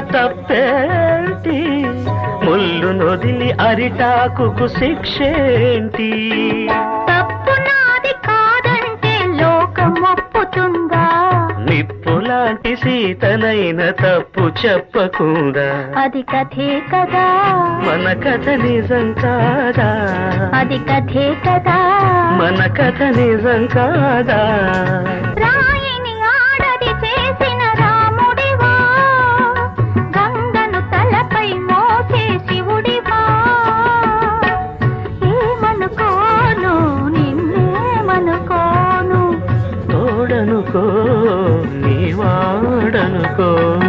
తప్పేంటి? ముళ్ళు నొదిలి అరిటాకుకు శిక్షేంటి? తప్పు నాది కాదంటే లోకం ఒప్పుతుందా? నిప్పులాంటి సీతనైన తప్పు చెప్పకుండా? అది కథే కదా. మన కథ నిజం కాదా? అది కథే కదా. మన కథ నిజం కాదా? నీవాడనుకో.